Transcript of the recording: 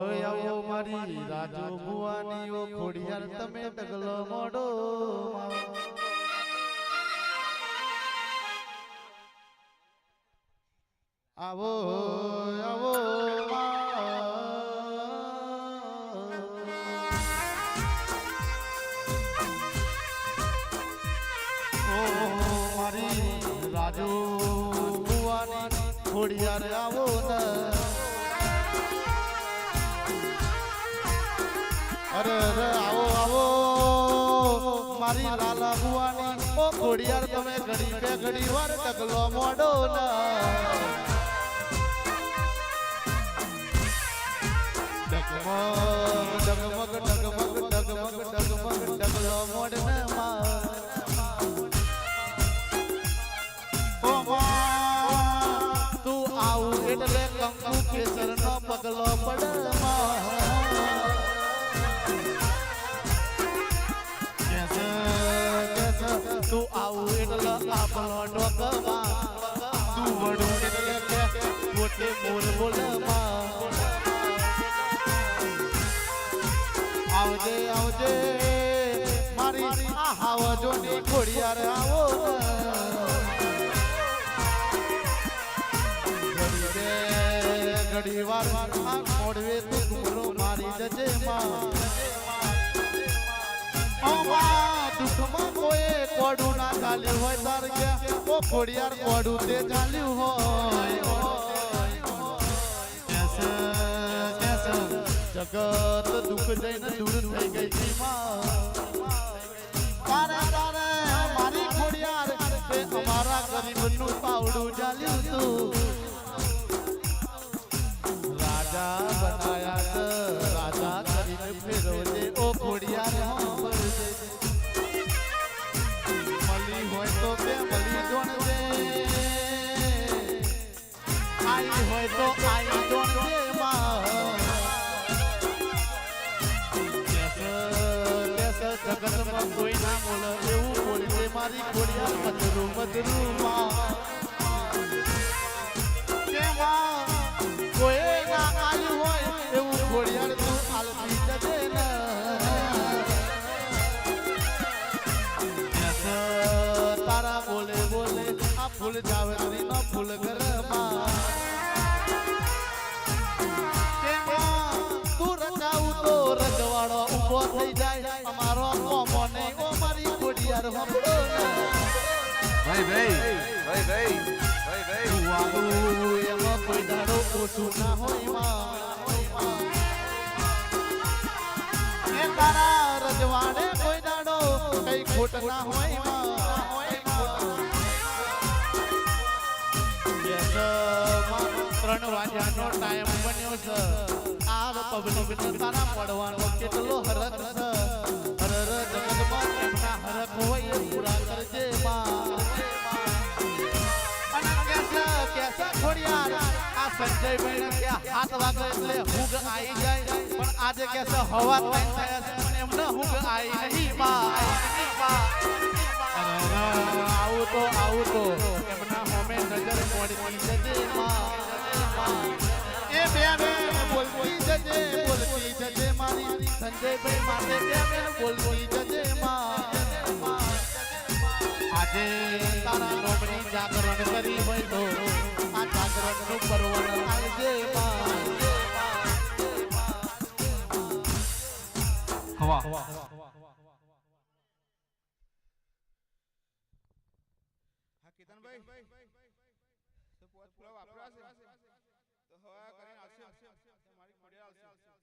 આવો મારી રાજુ ભુવાની ઓ ખોડિયાર તમે ડગલો મોડો આવો આવો મારી રાજુ ભુવાની ખોડિયાર આવો ને. મારી લાલા બુવાની ઓ ખોડિયાર, તમે ઘડી બે ઘડી વાર ટકલો મોડો ડગમગ ડગમગ ડગમગ ડગમગ ડગમગ, ડગલો મોડ ને માં, તું આવું એટલે કંકુ કેસર નો પગલો પડ. એટલે આપણો ડોકમાં તું વડું એટલે કે પોતે મોર બોલમાં આવજે આવજે મારી આ હાવજો ની આવો ઘડી વાર મારી જજે માં કોડું ના ચાલ્યું હોય તાર કે ઓ ખોડિયાર કોડું તે ચાલ્યું હોય. જગત દુઃખ જઈને દૂર થઈ ગઈ છી તારે તારે, મારી ખોડિયાર તે અમારા ગરીબનું પાવડું ચાલ્યું તું. રાજા બનાયા એવું બોલજે મારી કોઈ ના આયું હોય એવું ખોડિયાર તારા બોલે બોલે આ ફૂલ જાવરી નો ફૂલ ઘરમાં રજવાડો થઈ જાય અમારો કોમો નહીં ઓ મારી ખોડિયાર હંભળો ભાઈ ભાઈ. ભાઈ ભાઈ ભાઈ ભાઈ. જુવાનું એમાં કોઈ દાડો ઓછું ના હોયમાં. એ તારા રજવાડે કોઈ દાડો કઈ ખોટ ના હોય ત્રણ વાગ્યાનો ટાઈમ બન્યો છે. આ પબ્લિક તારા પડવાનો કેટલો હરખ છે. હરર જગતમાં એમના હરખ હોય પૂરા કરજે હાથ એટલે હુગ આજે કેસે હવા આવું તો આવું તો. એમના હોમે નજર મોડી જજે માં. એ બે બે બોલતી જજે બોલતી જજે મારી. સંજયભાઈ માટે આજે તારા નોમની જાગરણ કરી તો આ જાગરણનું પરવણ આવજે હવા. હા કેતનભાઈ તો પોત ફૂલા વાપરવા છે. તો હવા કરીને આવશે. મારી ખોડિયાર આવશે.